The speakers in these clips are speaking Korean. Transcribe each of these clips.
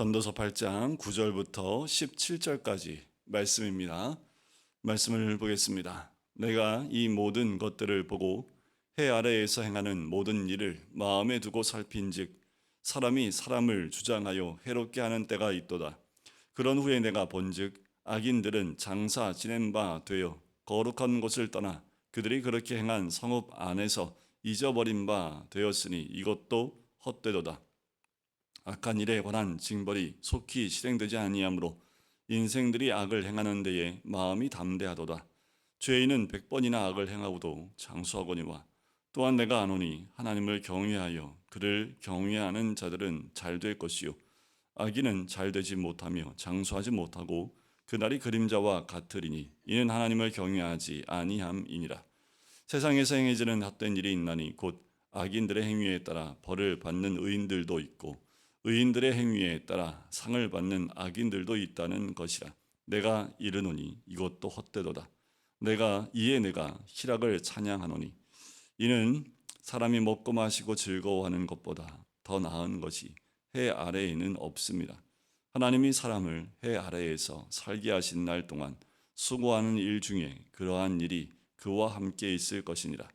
전도서 8장 9절부터 17절까지 말씀입니다. 말씀을 보겠습니다. 내가 이 모든 것들을 보고 해 아래에서 행하는 모든 일을 마음에 두고 살핀즉 사람이 사람을 주장하여 해롭게 하는 때가 있도다. 그런 후에 내가 본즉 악인들은 장사 지낸 바 되어 거룩한 곳을 떠나 그들이 그렇게 행한 성읍 안에서 잊어버린 바 되었으니 이것도 헛되도다. 악한 일에 관한 징벌이 속히 실행되지 아니하므로 인생들이 악을 행하는 데에 마음이 담대하도다. 죄인은 백 번이나 악을 행하고도 장수하거니와 또한 내가 아노니 하나님을 경외하여 그를 경외하는 자들은 잘 될 것이요 악인은 잘 되지 못하며 장수하지 못하고 그날이 그림자와 같으리니 이는 하나님을 경외하지 아니함이니라. 세상에서 행해지는 헛된 일이 있나니 곧 악인들의 행위에 따라 벌을 받는 의인들도 있고 의인들의 행위에 따라 상을 받는 악인들도 있다는 것이라. 내가 이르노니 이것도 헛되도다. 내가 이에 내가 희락을 찬양하노니 이는 사람이 먹고 마시고 즐거워하는 것보다 더 나은 것이 해 아래에는 없습니다. 하나님이 사람을 해 아래에서 살게 하신 날 동안 수고하는 일 중에 그러한 일이 그와 함께 있을 것이니라.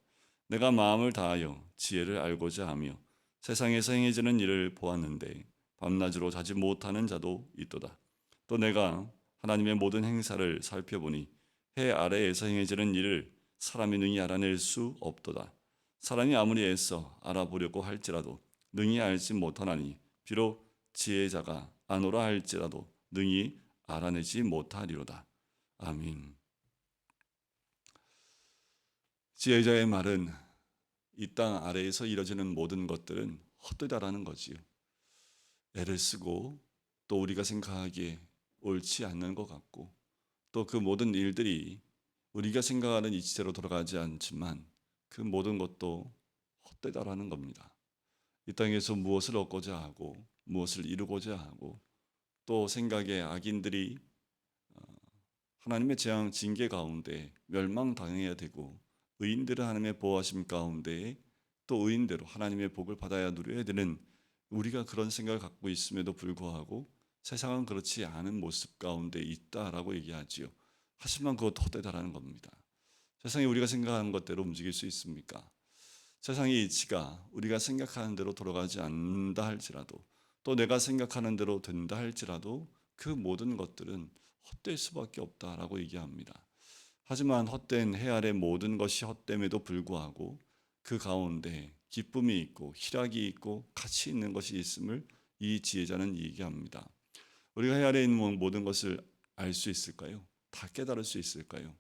내가 마음을 다하여 지혜를 알고자 하며 세상에서 행해지는 일을 보았는데 밤낮으로 자지 못하는 자도 있도다. 또 내가 하나님의 모든 행사를 살펴보니 해 아래에서 행해지는 일을 사람이 능히 알아낼 수 없도다. 사람이 아무리 애써 알아보려고 할지라도 능히 알지 못하나니 비록 지혜자가 아노라 할지라도 능히 알아내지 못하리로다. 아멘. 지혜자의 말은 이 땅 아래에서 이뤄지는 모든 것들은 헛되다라는 거지요. 애를 쓰고 또 우리가 생각하기에 옳지 않는 것 같고 또 그 모든 일들이 우리가 생각하는 이치대로 돌아가지 않지만 그 모든 것도 헛되다라는 겁니다. 이 땅에서 무엇을 얻고자 하고 무엇을 이루고자 하고 또 생각에 악인들이 어, 하나님의 재앙 징계 가운데 멸망당해야 되고 의인들은 하나님의 보호하심 가운데 또 의인대로 하나님의 복을 받아야 누려야 되는 우리가 그런 생각을 갖고 있음에도 불구하고 세상은 그렇지 않은 모습 가운데 있다라고 얘기하지요. 하지만 그것 헛되다라는 겁니다. 세상이 우리가 생각하는 것대로 움직일 수 있습니까? 세상의 이치가 우리가 생각하는 대로 돌아가지 않는다 할지라도 또 내가 생각하는 대로 된다 할지라도 그 모든 것들은 헛될 수밖에 없다라고 얘기합니다. 하지만 헛된 해 아래 모든 것이 헛됨에도 불구하고 그 가운데 기쁨이 있고 희락이 있고 가치 있는 것이 있음을 이 지혜자는 얘기합니다. 우리가 해 아래 있는 모든 것을 알 수 있을까요? 다 깨달을 수 있을까요?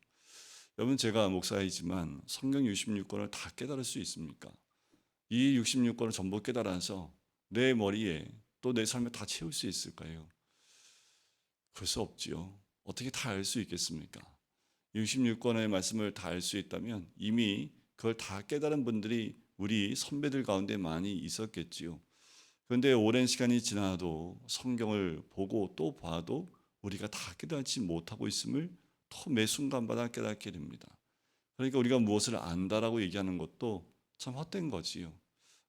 여러분 제가 목사이지만 성경 66권을 다 깨달을 수 있습니까? 이 66권을 전부 깨달아서 내 머리에 또 내 삶에 다 채울 수 있을까요? 그럴 수 없지요. 어떻게 다 알 수 있겠습니까? 66권의 말씀을 다 알 수 있다면 이미 그걸 다 깨달은 분들이 우리 선배들 가운데 많이 있었겠지요. 그런데 오랜 시간이 지나도 성경을 보고 또 봐도 우리가 다 깨닫지 못하고 있음을 더매 순간마다 깨닫게 됩니다. 그러니까 우리가 무엇을 안다라고 얘기하는 것도 참 헛된 거지요.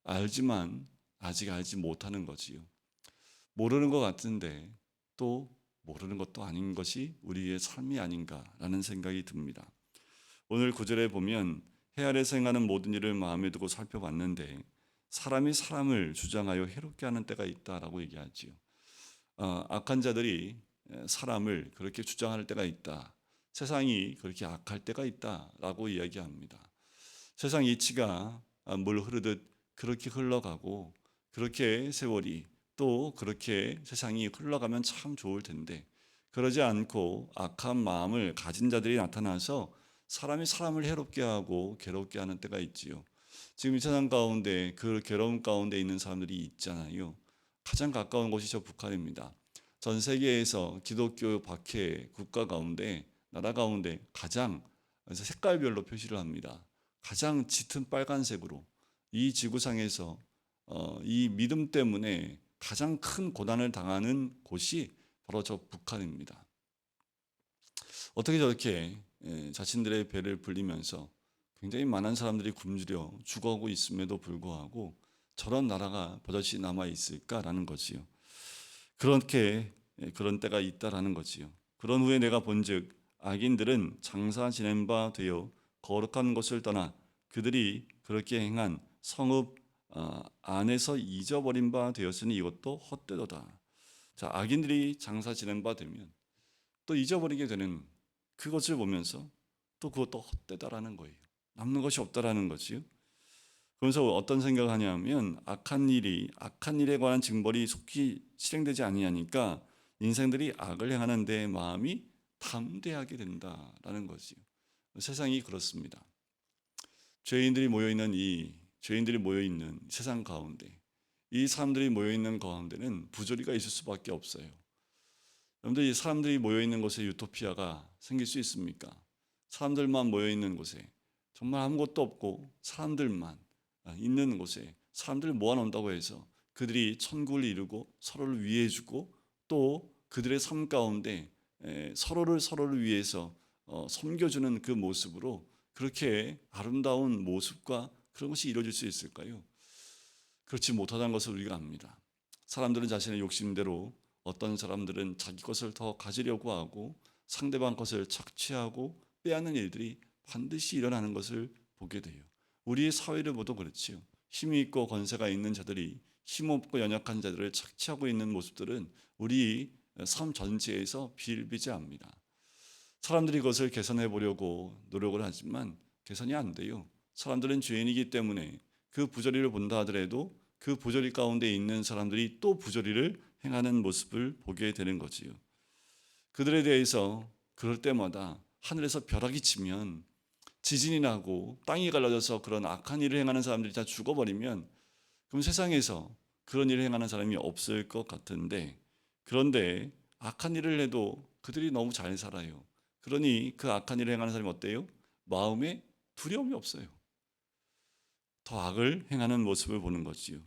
알지만 아직 알지 못하는 거지요. 모르는 것 같은데 또 모르는 것도 아닌 것이 우리의 삶이 아닌가라는 생각이 듭니다. 오늘 구절에 보면 해 아래서 행하는 모든 일을 마음에 두고 살펴봤는데 사람이 사람을 주장하여 해롭게 하는 때가 있다라고 얘기하지요. 어, 악한 자들이 사람을 그렇게 주장할 때가 있다. 세상이 그렇게 악할 때가 있다라고 이야기합니다. 세상 이치가 물 흐르듯 그렇게 흘러가고 그렇게 세월이 또 그렇게 세상이 흘러가면 참 좋을 텐데 그러지 않고 악한 마음을 가진 자들이 나타나서 사람이 사람을 해롭게 하고 괴롭게 하는 때가 있지요. 지금 이 세상 가운데 그 괴로움 가운데 있는 사람들이 있잖아요. 가장 가까운 곳이 저 북한입니다. 전 세계에서 기독교 박해 국가 가운데 나라 가운데 가장 색깔별로 표시를 합니다. 가장 짙은 빨간색으로 이 지구상에서 어, 이 믿음 때문에 가장 큰 고난을 당하는 곳이 바로 저 북한입니다. 어떻게 저렇게 예, 자신들의 배를 불리면서 굉장히 많은 사람들이 굶주려 죽어가고 있음에도 불구하고 저런 나라가 버젓이 남아 있을까라는 거지요. 그렇게 예, 그런 때가 있다라는 거지요. 그런 후에 내가 본즉 악인들은 장사 지낸 바 되어 거룩한 것을 떠나 그들이 그렇게 행한 성읍 어, 안에서 잊어버린 바 되었으니 이것도 헛되도다. 자, 악인들이 장사 지낸 바 되면 또 잊어버리게 되는 그것을 보면서 또 그것도 헛되다라는 거예요. 남는 것이 없다라는 거지요. 그래서 어떤 생각을 하냐면 악한 일이 악한 일에 관한 징벌이 속히 실행되지 아니하니까 인생들이 악을 행하는 데 마음이 담대하게 된다라는 거지요. 세상이 그렇습니다. 죄인들이 모여 있는 이 죄인들이 모여 있는 세상 가운데 이 사람들이 모여 있는 가운데는 부조리가 있을 수밖에 없어요. 여러분들 이 사람들이 모여 있는 곳에 유토피아가 생길 수 있습니까? 사람들만 모여 있는 곳에 정말 아무것도 없고 사람들만 있는 곳에 사람들을 모아놓는다고 해서 그들이 천국을 이루고 서로를 위해 주고 또 그들의 삶 가운데 에, 서로를 서로를 위해서 어, 섬겨주는 그 모습으로 그렇게 아름다운 모습과 그런 것이 이루어질 수 있을까요? 그렇지 못하다는 것을 우리가 압니다. 사람들은 자신의 욕심대로 어떤 사람들은 자기 것을 더 가지려고 하고 상대방 것을 착취하고 빼앗는 일들이 반드시 일어나는 것을 보게 돼요. 우리의 사회를 보도 그렇지요. 힘이 있고 권세가 있는 자들이 힘없고 연약한 자들을 착취하고 있는 모습들은 우리 삶 전체에서 비일비재합니다. 사람들이 그것을 개선해 보려고 노력을 하지만 개선이 안 돼요. 사람들은 죄인이기 때문에 그 부조리를 본다 하더라도 그 부조리 가운데 있는 사람들이 또 부조리를 행하는 모습을 보게 되는 거지요. 그들에 대해서 그럴 때마다 하늘에서 벼락이 치면 지진이 나고 땅이 갈라져서 그런 악한 일을 행하는 사람들이 다 죽어버리면 그럼 세상에서 그런 일을 행하는 사람이 없을 것 같은데 그런데 악한 일을 해도 그들이 너무 잘 살아요. 그러니 그 악한 일을 행하는 사람이 어때요? 마음에 두려움이 없어요. 더 악을 행하는 모습을 보는 거지요.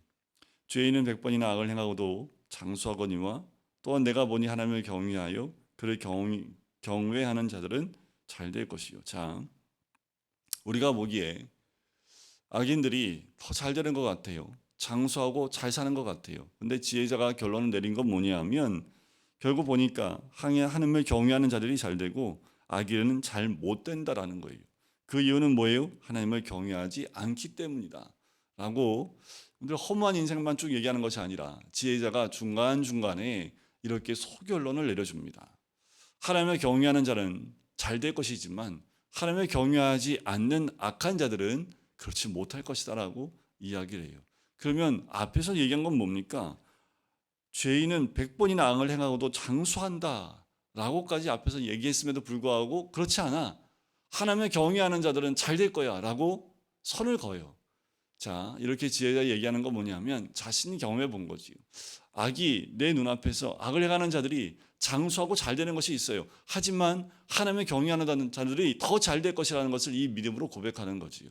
죄인은 백 번이나 악을 행하고도 장수하거니와 또한 내가 보니 하나님을 경외하여 그를 경, 경외하는 자들은 잘 될 것이요. 자, 우리가 보기에 악인들이 더 잘 되는 것 같아요. 장수하고 잘 사는 것 같아요. 근데 지혜자가 결론을 내린 건 뭐냐면 결국 보니까 하나님을 경외하는 자들이 잘 되고 악인은 잘 못 된다라는 거예요. 그 이유는 뭐예요? 하나님을 경외하지 않기 때문이다. 라고 허무한 인생만 쭉 얘기하는 것이 아니라 지혜자가 중간중간에 이렇게 소결론을 내려줍니다. 하나님을 경외하는 자는 잘 될 것이지만 하나님을 경외하지 않는 악한 자들은 그렇지 못할 것이다라고 이야기를 해요. 그러면 앞에서 얘기한 건 뭡니까? 죄인은 백 번이나 악을 행하고도 장수한다. 라고까지 앞에서 얘기했음에도 불구하고 그렇지 않아. 하나님을 경외하는 자들은 잘 될 거야. 라고 선을 그어요. 자, 이렇게 지혜자 얘기하는 건 뭐냐면 자신이 경험해 본 거지요. 악이 내 눈앞에서 악을 행하는 자들이 장수하고 잘 되는 것이 있어요. 하지만 하나님을 경외하는 자들이 더 잘 될 것이라는 것을 이 믿음으로 고백하는 거지요.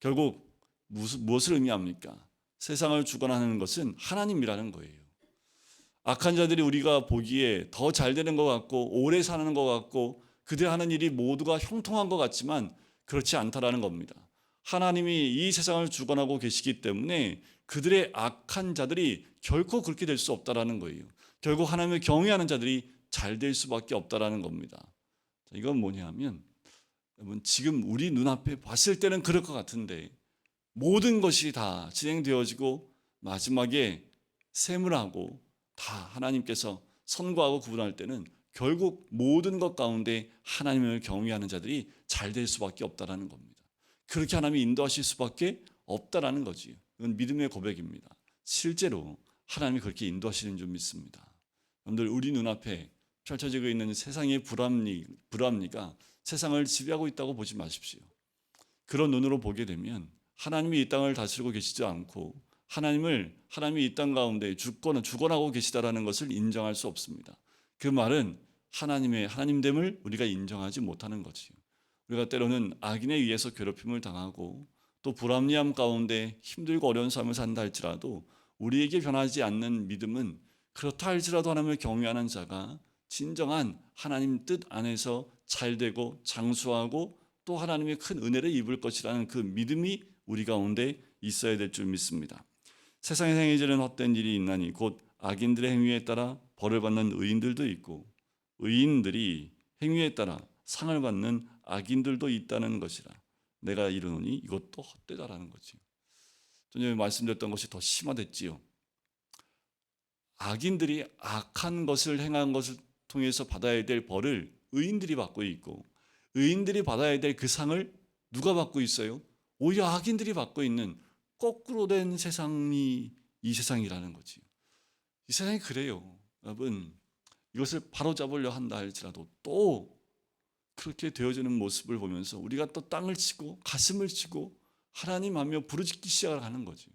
결국 무엇을 의미합니까? 세상을 주관하는 것은 하나님이라는 거예요. 악한 자들이 우리가 보기에 더 잘 되는 것 같고 오래 사는 것 같고 그들 하는 일이 모두가 형통한 것 같지만 그렇지 않다라는 겁니다. 하나님이 이 세상을 주관하고 계시기 때문에 그들의 악한 자들이 결코 그렇게 될 수 없다라는 거예요. 결국 하나님을 경외하는 자들이 잘 될 수밖에 없다라는 겁니다. 이건 뭐냐면 여러분 지금 우리 눈앞에 봤을 때는 그럴 것 같은데 모든 것이 다 진행되어지고 마지막에 샘물하고 다 하나님께서 선고하고 구분할 때는 결국 모든 것 가운데 하나님을 경외하는 자들이 잘 될 수밖에 없다라는 겁니다. 그렇게 하나님이 인도하실 수밖에 없다라는 거지. 이건 믿음의 고백입니다. 실제로 하나님이 그렇게 인도하시는 줄 믿습니다. 여러분들 우리 눈앞에 펼쳐지고 있는 세상의 불합리, 불합리가 세상을 지배하고 있다고 보지 마십시오. 그런 눈으로 보게 되면 하나님이 이 땅을 다스리고 계시지 않고 하나님을 하나님이 이 땅 가운데 주권 주권하고 계시다라는 것을 인정할 수 없습니다. 그 말은 하나님의 하나님됨을 우리가 인정하지 못하는 거지요. 우리가 때로는 악인에 의해서 괴롭힘을 당하고 또 불합리함 가운데 힘들고 어려운 삶을 산다 할지라도 우리에게 변하지 않는 믿음은 그렇다 할지라도 하나님을 경외하는 자가 진정한 하나님 뜻 안에서 잘되고 장수하고 또 하나님의 큰 은혜를 입을 것이라는 그 믿음이 우리 가운데 있어야 될 줄 믿습니다. 세상에 행해지는 헛된 일이 있나니 곧 악인들의 행위에 따라 벌을 받는 의인들도 있고 의인들이 행위에 따라 상을 받는 악인들도 있다는 것이라 내가 이르노니 이것도 헛되다라는 거지. 전에 말씀드렸던 것이 더 심화됐지요. 악인들이 악한 것을 행한 것을 통해서 받아야 될 벌을 의인들이 받고 있고 의인들이 받아야 될 그 상을 누가 받고 있어요? 오히려 악인들이 받고 있는 거꾸로 된 세상이 이 세상이라는 거지. 이 세상이 그래요. 여러분 이것을 바로 잡으려 한다 할지라도 또 그렇게 되어지는 모습을 보면서 우리가 또 땅을 치고 가슴을 치고 하나님 하며 부르짖기 시작하는 거지.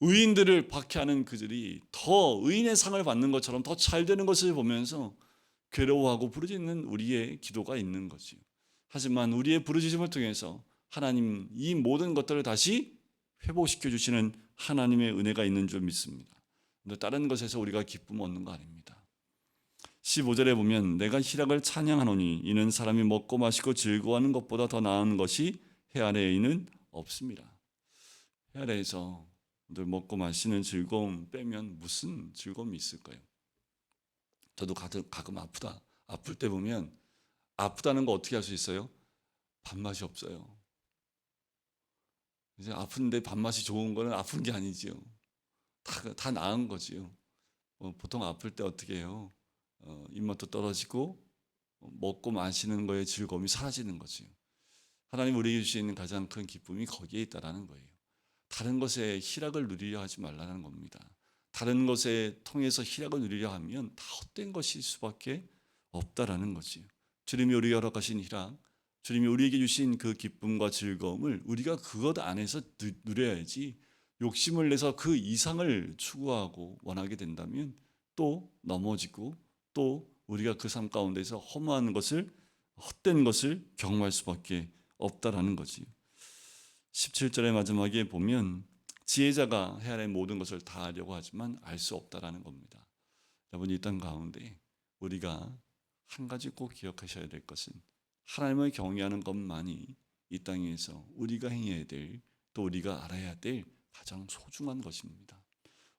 의인들을 박해하는 그들이 더 의인의 상을 받는 것처럼 더 잘 되는 것을 보면서 괴로워하고 부르짖는 우리의 기도가 있는 거지. 하지만 우리의 부르짖음을 통해서 하나님 이 모든 것들을 다시 회복시켜 주시는 하나님의 은혜가 있는 줄 믿습니다. 다른 것에서 우리가 기쁨 얻는 거 아닙니다. 15절에 보면 내가 희락을 찬양하노니 이는 사람이 먹고 마시고 즐거워하는 것보다 더 나은 것이 해 아래에는 없습니다. 해 아래에서 늘 먹고 마시는 즐거움 빼면 무슨 즐거움이 있을까요? 저도 가끔 아프다. 아플 때 보면 아프다는 거 어떻게 할 수 있어요? 밥맛이 없어요. 이제 아픈데 밥맛이 좋은 거는 아픈 게 아니지요. 다, 다 나은 거지요. 어, 보통 아플 때 어떻게 해요? 어, 입맛도 떨어지고 어, 먹고 마시는 거에 즐거움이 사라지는 거지요. 하나님 우리에게 주시는 가장 큰 기쁨이 거기에 있다라는 거예요. 다른 것에 희락을 누리려 하지 말라는 겁니다. 다른 것에 통해서 희락을 누리려 하면 다 헛된 것일 수밖에 없다라는 거지요. 주님이 우리에게 허락하신 희락, 주님이 우리에게 주신 그 기쁨과 즐거움을 우리가 그것 안에서 누- 누려야지 욕심을 내서 그 이상을 추구하고 원하게 된다면 또 넘어지고 또 우리가 그 삶 가운데서 허무한 것을 헛된 것을 경험할 수밖에 없다라는 거지. 17절의 마지막에 보면 지혜자가 해 아래 모든 것을 다 하려고 하지만 알 수 없다라는 겁니다. 여러분 이 땅 가운데 우리가 한 가지 꼭 기억하셔야 될 것은 하나님을 경외하는 것만이 이 땅에서 우리가 행해야 될 또 우리가 알아야 될 가장 소중한 것입니다.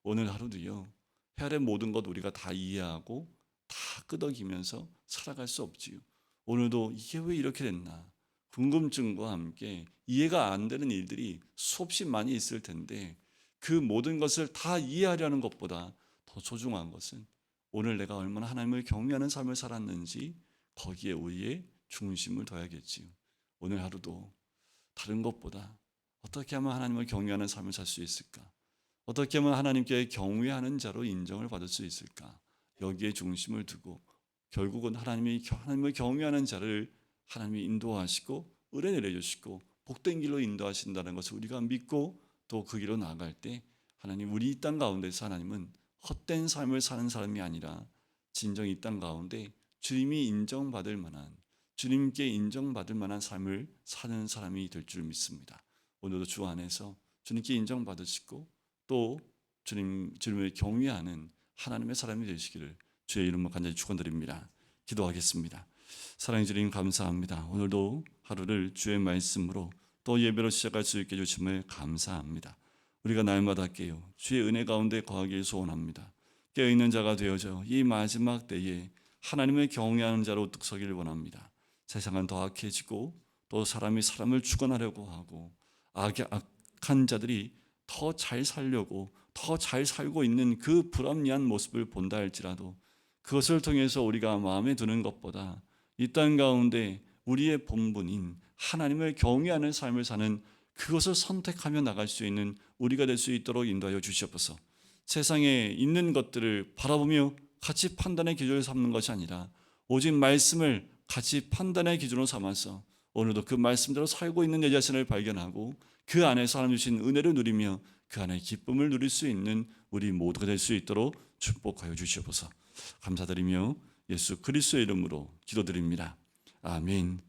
오늘 하루도요. 해 아래 모든 것 우리가 다 이해하고 다 끄덕이면서 살아갈 수 없지요. 오늘도 이게 왜 이렇게 됐나? 궁금증과 함께 이해가 안 되는 일들이 수없이 많이 있을 텐데 그 모든 것을 다 이해하려는 것보다 더 소중한 것은 오늘 내가 얼마나 하나님을 경외하는 삶을 살았는지 거기에 우리의 중심을 둬야겠지요. 오늘 하루도 다른 것보다 어떻게 하면 하나님을 경외하는 삶을 살 수 있을까? 어떻게 하면 하나님께 경외하는 자로 인정을 받을 수 있을까? 여기에 중심을 두고 결국은 하나님이 하나님을 경외하는 자를 하나님이 인도하시고 은혜 내려주시고 복된 길로 인도하신다는 것을 우리가 믿고 또 그 길로 나아갈 때 하나님 우리 이 땅 가운데서 하나님은 헛된 삶을 사는 사람이 아니라 진정 이 땅 가운데 주님이 인정받을 만한 주님께 인정받을 만한 삶을 사는 사람이 될 줄 믿습니다. 오늘도 주 안에서 주님께 인정받으시고 또 주님 주님을 경외하는 하나님의 사람이 되시기를 주의 이름으로 간절히 축원드립니다. 기도하겠습니다. 사랑해 주님 감사합니다. 오늘도 하루를 주의 말씀으로 또 예배로 시작할 수 있게 주심을 감사합니다. 우리가 날마다 깨어 주의 은혜 가운데 거하길 소원합니다. 깨어 있는 자가 되어져 이 마지막 때에 하나님을 경외하는 자로 득서기를 원합니다. 세상은 더 악해지고 또 사람이 사람을 주관하려고 하고 악, 악한 자들이 더 잘 살려고 더 잘 살고 있는 그 불합리한 모습을 본다 할지라도 그것을 통해서 우리가 마음에 드는 것보다 이 땅 가운데 우리의 본분인 하나님을 경외하는 삶을 사는 그것을 선택하며 나갈 수 있는 우리가 될 수 있도록 인도하여 주시옵소서. 세상에 있는 것들을 바라보며 같이 판단의 기준을 삼는 것이 아니라 오직 말씀을 같이 판단의 기준으로 삼아서 오늘도 그 말씀대로 살고 있는 내 자신을 발견하고 그 안에서 하나님 주신 은혜를 누리며 그 안에 기쁨을 누릴 수 있는 우리 모두가 될 수 있도록 축복하여 주시옵소서. 감사드리며 예수 그리스도의 이름으로 기도드립니다. 아멘.